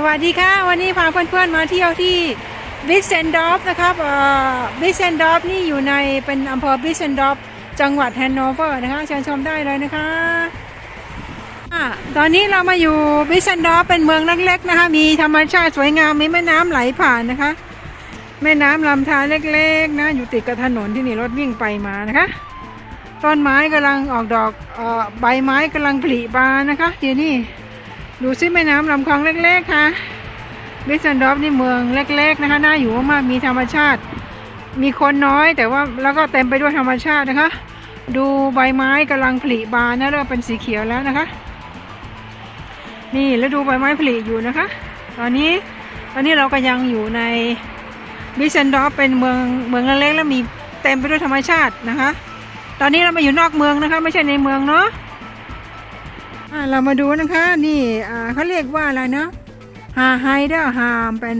สวัสดีค่ะ วันนี้พาเพื่อนๆมาเที่ยวที่บิสเซนดอฟนะครับบิสเซนดอฟนี่อยู่ในเป็นอำเภอบิสเซนดอฟจังหวัดแฮนโนเวอร์นะคะเชิญชมได้เลยนะคะอะตอนนี้เรามาอยู่บิสเซนดอฟเป็นเมืองเล็กๆนะคะ มีธรรมชาติสวยงามมีแม่น้ำไหลผ่านนะคะ แม่น้ำลำธารเล็กๆนะอยู่ติดกับถนนที่นี่รถวิ่งไปมานะคะต้นไม้กำลังออกดอกอใบไม้กำลังผลิบานนะคะที่นี่ ดูซิแม่น้ำลำคลองเล็กๆค่ะบิสซันดอฟนี่เมืองเล็กๆนะคะน่าอยู่มากๆมีธรรมชาติ มีคนน้อยแต่ว่าแล้วก็เต็มไปด้วยธรรมชาตินะคะ ดูใบไม้กำลังผลิบานนะเริ่มเป็นสีเขียวแล้วนะคะ นี่แล้วดูใบไม้ผลิอยู่นะคะ ตอนนี้ตอนนี้เราก็ยังอยู่ในบิสซันดอฟเป็นเมืองเมืองเล็กๆแล้วมีเต็มไปด้วยธรรมชาตินะคะ ตอนนี้เรามาอยู่นอกเมืองนะคะ ไม่ใช่ในเมืองเนาะ เรามาดูนะคะนี่เขาเรียกว่าอะไรนะฮาไฮเดอร์ฮามเป็น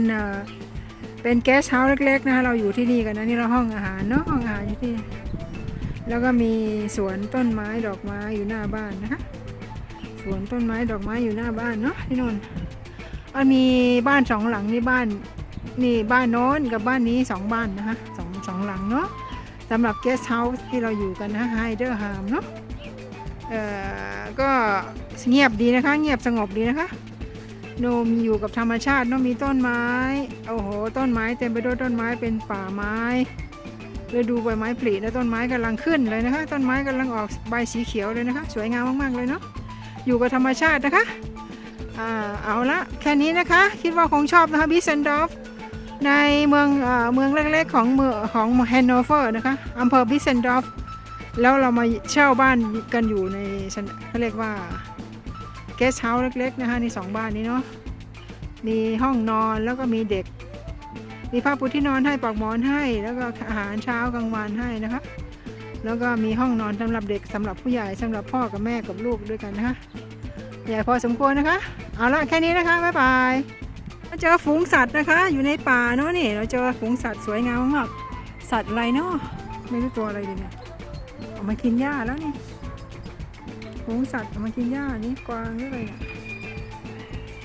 เป็นแกสเฮาส์เล็กๆนะคะเราอยู่ที่นี่กันนะนี่เราห้องอาหารเนาะห้องอาหารอยู่ที่นี่แล้วก็มีสวนต้นไม้ดอกไม้อยู่หน้าบ้านนะคะสวนต้นไม้ดอกไม้อยู่หน้าบ้านเนาะที่นู่นมันมีบ้านสองหลังนี่บ้านนี่บ้านโน้นกับบ้านนี้สองบ้านนะคะสองสองหลังเนาะสำหรับแกสเฮาส์ที่เราอยู่กันนะไฮเดอร์ฮามเนาะ เอ่อก็เงียบดีนะคะ เงียบสงบดีนะคะโนมอยู่กับธรรมชาติเนอะมีต้นไม้โอ้โห ต้นไม้เต็มไปด้วยต้นไม้เป็นป่าไม้เลยดูใบไม้ผลิแล้วต้นไม้กำลังขึ้นเลยนะคะ ต้นไม้กำลังออกใบสีเขียวเลยนะคะ สวยงามมากๆเลยเนาะอยู่กับธรรมชาตินะคะอ่าเอาละแค่นี้นะคะ คิดว่าคงชอบนะคะบิสเซนดอฟในเมืองเอ่อเมืองเล็กๆของเมืองของแฮนโนเวอร์นะคะอำเภอบิสเซนดอฟ แล้วเรามาเช่าบ้านกันอยู่ในชั้นเขาเรียกว่าเกสเฮาส์เล็ก ๆ นะคะในสองบ้านนี้เนาะมีห้องนอนแล้วก็มีเด็ก มีผ้าปูที่นอนให้ปลอกหมอนให้ แล้วก็อาหารเช้ากลางวันให้นะคะ แล้วก็มีห้องนอนสำหรับเด็กสำหรับผู้ใหญ่สำหรับพ่อกับแม่กับลูกด้วยกันนะคะใหญ่พอสมควรนะคะ เอาละแค่นี้นะคะบ๊ายบายมาเจอฝูงสัตว์นะคะ อยู่ในป่าเนาะนี่เราเจอฝูงสัตว์สวยงามมากสัตว์อะไรเนาะไม่รู้ตัวอะไรเลยเนี่ย ออกมากินหญ้าแล้วนี่ฝูงสัตว์ออกมากินหญ้านี่กวางหรืออะไรเนี่ย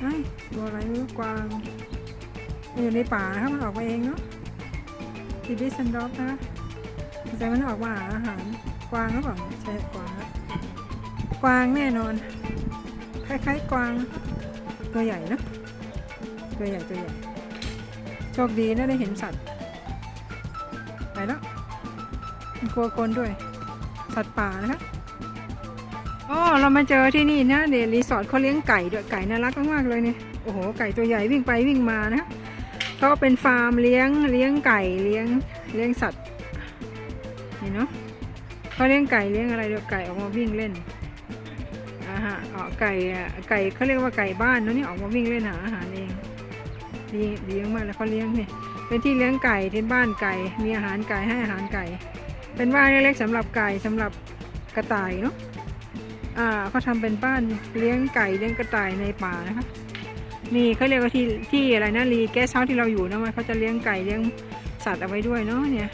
ไอ้ตัวอะไรไม่รู้กวางมันอยู่ในป่านะครับมันออกมาเองเนาะทีบิสันด็อกนะแต่มันออกมาหาอาหารกวางหรือเปล่าใช่กวางกวางแน่นอน คล้ายๆ กวางตัวใหญ่เนะตัวใหญ่ตัวใหญ่โชคดีนะได้เห็นสัตว์ไปแล้วมันกลัวคนด้วย สัตว์ป่านะคะอ๋อเรามาเจอที่นี่นะเดรีสอร์ทเขาเลี้ยงไก่ด้วยไก่น่ารักมากๆเลยเนี่ยโอ้โหไก่ตัวใหญ่วิ่งไปวิ่งมานะก็เป็นฟาร์มเลี้ยงเลี้ยงไก่เลี้ยงเลี้ยงสัตว์นี่เนาะเขาเลี้ยงไก่เลี้ยงอะไรเดี๋ยวไก่ออกมาวิ่งเล่นอ่าฮะอ๋อไก่ไก่เขาเรียกว่าไก่บ้านเนอะนี่ออกมาวิ่งเล่นหาอาหารเองดีดีมากๆแล้วเขาเลี้ยงเนี่ยเป็นที่เลี้ยงไก่ที่บ้านไก่มีอาหารไก่ให้อาหารไก่ เป็นบ้านเล็กๆสำหรับไก่สำหรับกระต่ายเนาะอ่าเขาทำเป็นบ้านเลี้ยงไก่เลี้ยงกระต่ายในป่านะคะนี่เขาเรียกว่าที่ที่อะไรนะรีแกสเฮาที่เราอยู่นะมันเขาจะเลี้ยงไก่เลี้ยงสัตว์เอาไว้ด้วยเนาะเนี่ย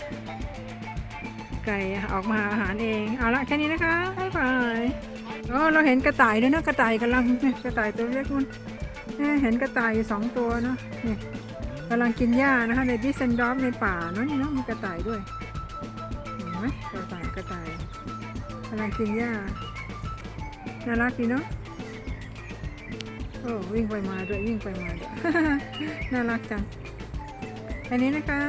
ไก่ออกมาหาอาหารเองเอาละแค่นี้นะคะบ๊ายบายอ๋อเราเห็นกระต่ายด้วยนะกระต่ายกำลังเนี่ยกระต่ายตัวเล็กมันเนี่ยเห็นกระต่ายอยู่สองตัวเนาะเนี่ยกำลังกินหญ้านะคะในดิสเซนดอฟในป่าเนาะนี่เนาะมีกระต่ายด้วย ไหมกระต่ายกระต่ายกำลังกินหญ้าน่ารักดีเนาะโอ้วิ่งไปมาด้วยวิ่งไปมาด้วย น่ารักจัง อันนี้นะคะ